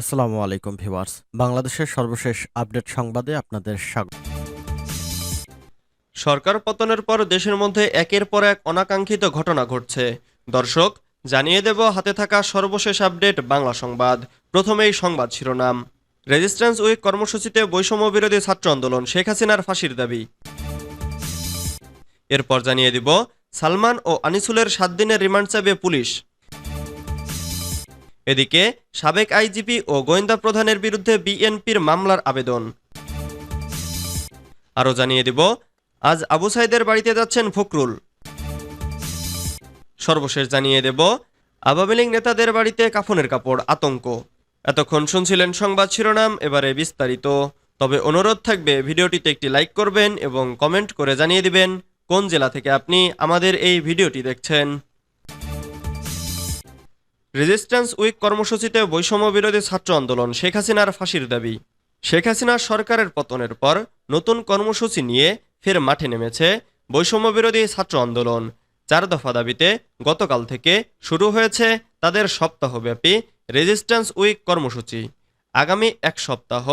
আসসালামু আলাইকুম, ভিউয়ার্স। বাংলাদেশের সর্বশেষ আপডেট সংবাদে আপনাদের স্বাগত। সরকার পতনের পর দেশের মধ্যে একের পর এক অনাকাঙ্ক্ষিত ঘটনা ঘটছে। দর্শক, জানিয়ে দেব হাতে থাকা সর্বশেষ আপডেট বাংলা সংবাদ। প্রথমেই সংবাদ শিরোনাম। রেজিস্ট্যান্স উইক কর্মসূচিতে বৈষম্য বিরোধী ছাত্র আন্দোলন, শেখ হাসিনার ফাঁসির দাবি। এরপর জানিয়ে দিব, সালমান ও আনিসুলের সাত দিনের রিমান্ড চাইবে পুলিশ। এদিকে, সাবেক আইজিপি ও গোয়েন্দা প্রধানের বিরুদ্ধে বিএনপির মামলার আবেদন। আরও জানিয়ে দিব, আজ আবু সাইদের বাড়িতে যাচ্ছেন ফখরুল। সর্বশেষ জানিয়ে দেব, আওয়ামী লীগ নেতাদের বাড়িতে কাফনের কাপড়, আতঙ্ক। এতক্ষণ শুনছিলেন সংবাদ শিরোনাম, এবারে বিস্তারিত। তবে অনুরোধ থাকবে, ভিডিওটিতে একটি লাইক করবেন এবং কমেন্ট করে জানিয়ে দিবেন, কোন জেলা থেকে আপনি আমাদের এই ভিডিওটি দেখছেন। রেজিস্ট্যান্স উইক কর্মসূচিতে বৈষম্য বিরোধী ছাত্র আন্দোলন শেখ হাসিনার ফাঁসির দাবি। শেখ হাসিনার সরকারের পতনের পর নতুন কর্মসূচি নিয়ে ফের মাঠে নেমেছে বৈষম্য বিরোধী ছাত্র আন্দোলন। চার দফা দাবিতে গতকাল থেকে শুরু হয়েছে তাদের সপ্তাহব্যাপী রেজিস্ট্যান্স উইক কর্মসূচি। আগামী এক সপ্তাহ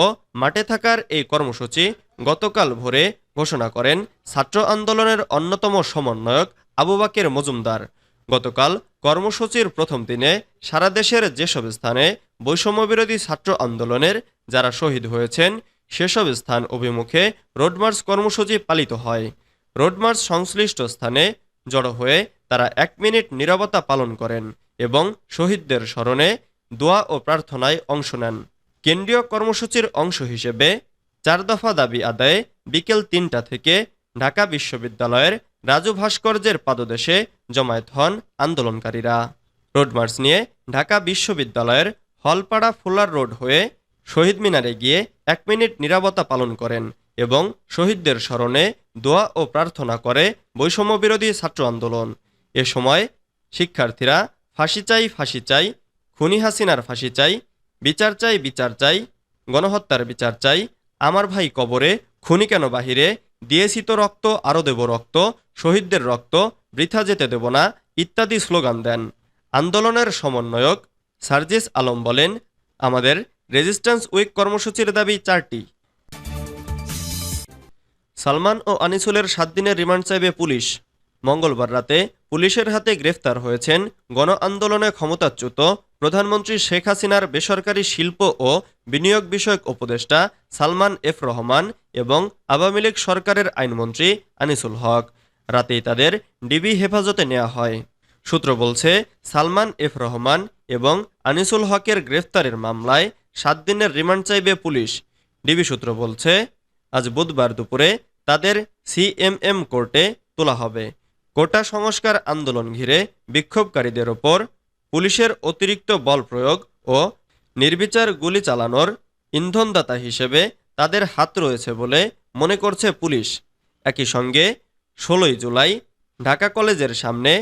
মাঠে থাকার এই কর্মসূচি গতকাল ভোরে ঘোষণা করেন ছাত্র আন্দোলনের অন্যতম সমন্বয়ক আবু বাকের মজুমদার। গতকাল কর্মসূচির প্রথম দিনে সারা দেশের যেসব স্থানে বৈষম্যবিরোধী ছাত্র আন্দোলনের যারা শহীদ হয়েছেন, সেসব স্থান অভিমুখে রোডমার্চ কর্মসূচি পালিত হয়। রোডমার্চ সংশ্লিষ্ট স্থানে জড়ো হয়ে তারা এক মিনিট নীরবতা পালন করেন এবং শহীদদের স্মরণে দোয়া ও প্রার্থনায় অংশ নেন। কেন্দ্রীয় কর্মসূচির অংশ হিসেবে চার দফা দাবি আদায়ে বিকেল তিনটা থেকে ঢাকা বিশ্ববিদ্যালয়ের রাজু ভাস্কর্যের পাদদেশে জমায়েত হন আন্দোলনকারীরা। রোড মার্চ নিয়ে ঢাকা বিশ্ববিদ্যালয়ের হলপাড়া ফুলার রোড হয়ে শহীদ মিনারে গিয়ে এক মিনিট নিরাপত্তা পালন করেন এবং শহীদদের স্মরণে দোয়া ও প্রার্থনা করে বৈষম্য বিরোধী ছাত্র আন্দোলন। এ সময় শিক্ষার্থীরা ফাঁসি চাই ফাঁসি চাই, খুনি হাসিনার ফাঁসি চাই, বিচার চাই বিচার চাই, গণহত্যার বিচার চাই, আমার ভাই কবরে খুনি কেন বাহিরে দিয়েছি তো রক্ত আরও দেব রক্ত, শহীদদের রক্ত, বৃথা যেতে দেব না, ইত্যাদি স্লোগান দেন। আন্দোলনের সমন্বয়ক সার্জিস আলম বলেন, আমাদের রেজিস্ট্যান্স উইক কর্মসূচির দাবি চারটি। সালমান ও আনিসুলের সাত দিনের রিমান্ড চাইবে পুলিশ। মঙ্গলবার রাতে পুলিশের হাতে গ্রেফতার হয়েছেন গণ আন্দোলনে ক্ষমতাচ্যুত প্রধানমন্ত্রী শেখ হাসিনার বেসরকারি শিল্প ও বিনিয়োগ বিষয়ক উপদেষ্টা সালমান এফ রহমান এবং আওয়ামী লীগ সরকারের আইনমন্ত্রী আনিসুল হক। রাতেই তাদের ডিবি হেফাজতে নেওয়া হয়। সূত্র বলছে, সালমান এফ রহমান এবং আনিসুল হকের গ্রেফতারের মামলায় সাত দিনের রিমান্ড চাইবে পুলিশ। ডিবি সূত্র বলছে, আজ বুধবার দুপুরে তাদের সিএমএম কোর্টে তোলা হবে। কোটা সংস্কার আন্দোলন ঘিরে বিক্ষোভকারীদের ওপর পুলিশের অতিরিক্ত বল প্রয়োগ ও নির্বিচার গুলি চালানোর ইন্ধনদাতা হিসেবে তাদের হাত রয়েছে বলে মনে করছে পুলিশ। একই সঙ্গে ষোলোই জুলাই ঢাকা কলেজের সামনে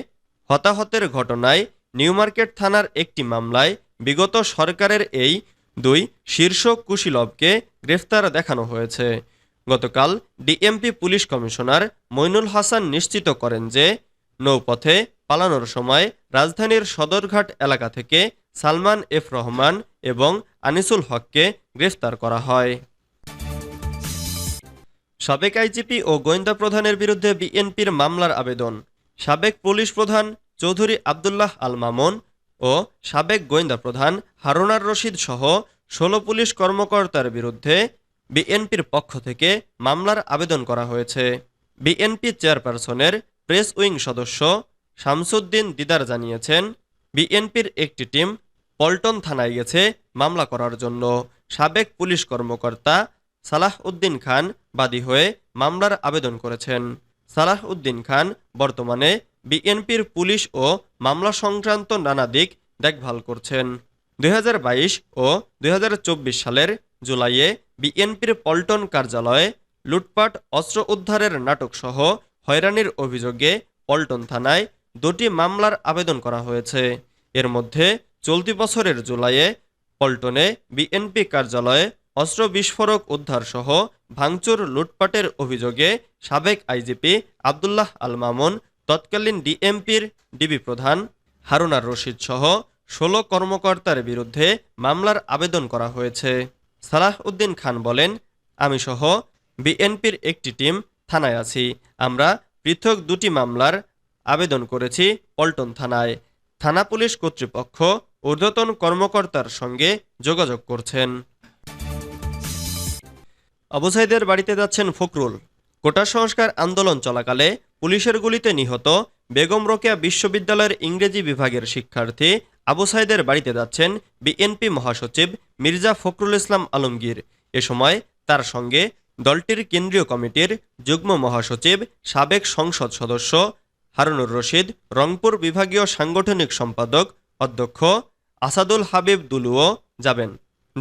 হতাহতের ঘটনায় নিউমার্কেট থানার একটি মামলায় বিগত সরকারের এই দুই শীর্ষ কুশীলবকে গ্রেফতার দেখানো হয়েছে। গতকাল DMP police commissioner Moinul Hasan নিশ্চিত করেন যে নৌপথে পালানোর সময় রাজধানীর সদরঘাট এলাকা থেকে সালমান এফ রহমান এবং আনিসুল হককে গ্রেফতার করা হয়। সাবেক আইজিপি ও গোয়েন্দা প্রধানের বিরুদ্ধে বিএনপির মামলার আবেদন, সাবেক পুলিশ প্রধান চৌধুরী আবদুল্লাহ আল মামুন ও সাবেক গোয়েন্দা প্রধান হারুনার রশিদ সহ ষোলো পুলিশ কর্মকর্তার বিরুদ্ধে বিএনপির পক্ষ থেকে মামলার আবেদন করা হয়েছে। বিএনপি চেয়ারপারসনের প্রেস উইং সদস্য শামসুদ্দিন দিদার জানিয়েছেন, বিএনপির একটি টিম পল্টন থানায় গেছে মামলা করার জন্য। সাবেক পুলিশ কর্মকর্তা সালাহ উদ্দিন খান বাদী হয়ে মামলার আবেদন করেছেন। সালাহ উদ্দিন খান বর্তমানে বিএনপির পুলিশ ও মামলা সংক্রান্ত নানা দিক দেখভাল করছেন। দু হাজার বাইশ ও দু হাজার চব্বিশ সালের জুলাইয়ে বিএনপির পল্টন কার্যালয়ে লুটপাট, অস্ত্র উদ্ধারের নাটকসহ হয়রানির অভিযোগে পল্টন থানায় দুটি মামলার আবেদন করা হয়েছে। এর মধ্যে চলতি বছরের জুলাইয়ে পল্টনে বিএনপি কার্যালয়ে অস্ত্র বিস্ফোরক উদ্ধার সহ ভাঙচুর লুটপাটের অভিযোগে সাবেক আইজিপি আবদুল্লাহ আল মামুন, তৎকালীন ডিএমপির ডিবি প্রধান হারুনার রশিদ সহ ষোলো কর্মকর্তার বিরুদ্ধে মামলার আবেদন করা হয়েছে। সালাহ উদ্দিন খান বলেন আমি সহ বিএনপির একটি টিম, থানায় আছি। আমরা পৃথক দুটি মামলার আবেদন করেছি পল্টন থানায়। থানা পুলিশ কর্তৃপক্ষ ঊর্ধ্বতন কর্মকর্তার সঙ্গে যোগাযোগ করছেন। অবসাইদের বাড়িতে যাচ্ছেন ফখরুল। কোটা সংস্কার আন্দোলন চলাকালে পুলিশের গুলিতে নিহত বেগম রোকেয়া বিশ্ববিদ্যালয়ের ইংরেজি বিভাগের শিক্ষার্থী আবু সাইদের বাড়িতে যাচ্ছেন বিএনপি মহাসচিব মির্জা ফখরুল ইসলাম আলমগীর। এ সময় তার সঙ্গে দলটির কেন্দ্রীয় কমিটির যুগ্ম মহাসচিব, সাবেক সংসদ সদস্য হারুনুর রশিদ, রংপুর বিভাগীয় সাংগঠনিক সম্পাদক অধ্যক্ষ আসাদুল হাবিব দুলুও যাবেন।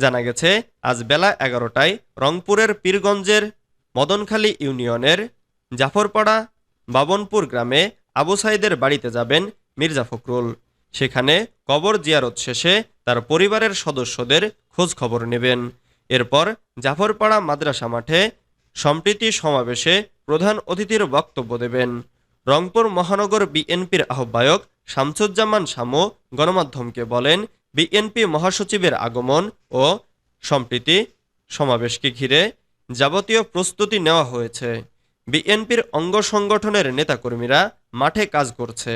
জানা গেছে, আজ বেলা এগারোটায় রংপুরের পীরগঞ্জের মদনখালী ইউনিয়নের জাফরপাড়া বাবনপুর গ্রামে আবু সাইদের বাড়িতে যাবেন মির্জা ফখরুল। সেখানে কবর জিয়ারত শেষে তার পরিবারের সদস্যদের খোঁজ খবর নেবেন। এরপর জাফরপাড়া মাদ্রাসা মাঠে সম্প্রীতি সমাবেশে প্রধান অতিথির বক্তব্য দেবেন। রংপুর মহানগর বিএনপির আহ্বায়ক শামসুজ্জামান শামু গণমাধ্যমকে বলেন বিএনপি মহাসচিবের আগমন ও সম্প্রীতি সমাবেশকে ঘিরে যাবতীয় প্রস্তুতি নেওয়া হয়েছে। বিএনপির অঙ্গ সংগঠনের নেতাকর্মীরা মাঠে কাজ করছে।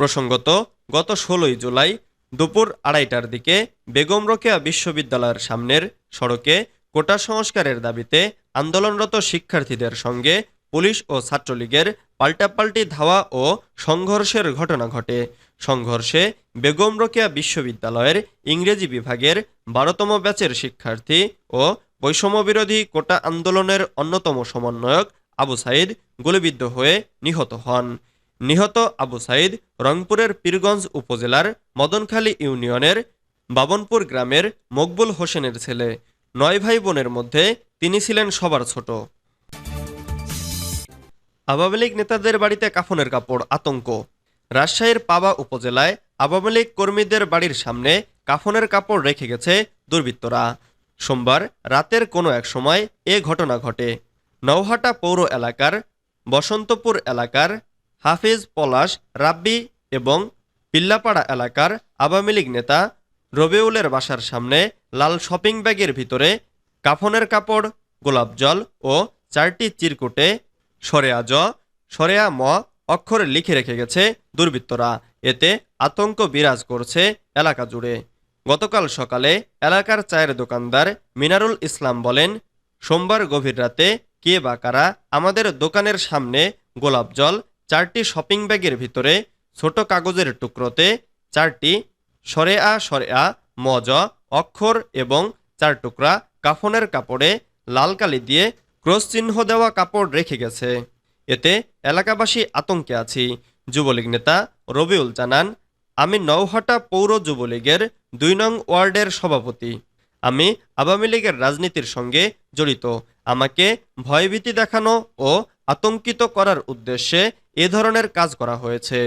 প্রসঙ্গত, গত ষোলোই জুলাই দুপুর আড়াইটার দিকে বেগম রোকেয়া বিশ্ববিদ্যালয়ের সামনের সড়কে কোটা সংস্কারের দাবিতে আন্দোলনরত শিক্ষার্থীদের সঙ্গে পুলিশ ও ছাত্রলীগের পাল্টাপাল্টি ধাওয়া ও সংঘর্ষের ঘটনা ঘটে। সংঘর্ষে বেগম রোকেয়া বিশ্ববিদ্যালয়ের ইংরেজি বিভাগের বারোতম ব্যাচের শিক্ষার্থী ও বৈষম্যবিরোধী কোটা আন্দোলনের অন্যতম সমন্বয়ক আবু সাইদ গুলিবিদ্ধ হয়ে নিহত হন। নিহত আবু সাইদ রংপুরের পীরগঞ্জ উপজেলার মদনখালী ইউনিয়নের বাবনপুর গ্রামের মকবুল হোসেনের ছেলে। নয় ভাই বোনের মধ্যে তিনি ছিলেন সবার ছোট। আওয়ামী লীগ নেতাদের বাড়িতে কাফনের কাপড়, আতঙ্ক। রাজশাহীর পাবা উপজেলায় আওয়ামী লীগ কর্মীদের বাড়ির সামনে কাফনের কাপড় রেখে গেছে দুর্বৃত্তরা। সোমবার রাতের কোনো এক সময় এ ঘটনা ঘটে। নওহাটা পৌর এলাকার, বসন্তপুর এলাকার হাফিজ পলাশ, রাব্বি এবং পিল্লাপাড়া এলাকার আওয়ামী লীগ নেতা রবিউলের বাসার সামনে লাল শপিং ব্যাগের ভিতরে কাফনের কাপড়, গোলাপ জল ও চারটি চিরকুটে সরেয়া জ, সরেয়া ম অক্ষরে লিখে রেখে গেছে দুর্বৃত্তরা। এতে আতঙ্ক বিরাজ করছে এলাকা জুড়ে। গতকাল সকালে এলাকার চায়ের দোকানদার মিনারুল ইসলাম বলেন, সোমবার গভীর রাতে কে বা কারা আমাদের দোকানের সামনে গোলাপ জল, চারটি শপিং ব্যাগের ভিতরে ছোট কাগজের টুকরোতে চারটি সরে আ সরে আ মজ অক্ষর এবং চার টুকরা কাফনের কাপড়ে লাল কালি দিয়ে ক্রস চিহ্ন দেওয়া কাপড় রেখে গেছে। এতে এলাকাবাসী আতঙ্কে আছি। যুবলীগ নেতা রবিউল জানান, আমি নওহাটা পৌর যুবলীগের দুই নং ওয়ার্ডের সভাপতি। আমি আওয়ামী লীগের রাজনীতির সঙ্গে জড়িত। আমাকে ভয়ভীতি দেখানো ও আতঙ্কিত করার উদ্দেশ্যে এ ধরনের কাজ করা হয়েছে।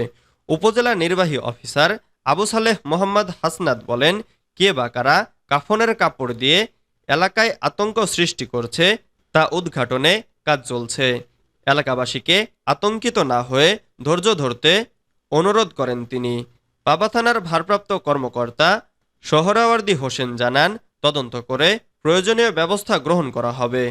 উপজেলা নির্বাহী অফিসার আবু সালেহ মোহাম্মদ হাসনাদ বলেন, কে বা কারা কাফনের কাপড় দিয়ে এলাকায় আতঙ্ক সৃষ্টি করছে তা উদ্ঘাটনে কাজ চলছে। এলাকাবাসীকে আতঙ্কিত না হয়ে ধৈর্য ধরতে অনুরোধ করেন তিনি। বাবা থানার ভারপ্রাপ্ত কর্মকর্তা সোহরাওয়ার্দী হোসেন জানান, তদন্ত করে প্রয়োজনীয় ব্যবস্থা গ্রহণ করা হবে।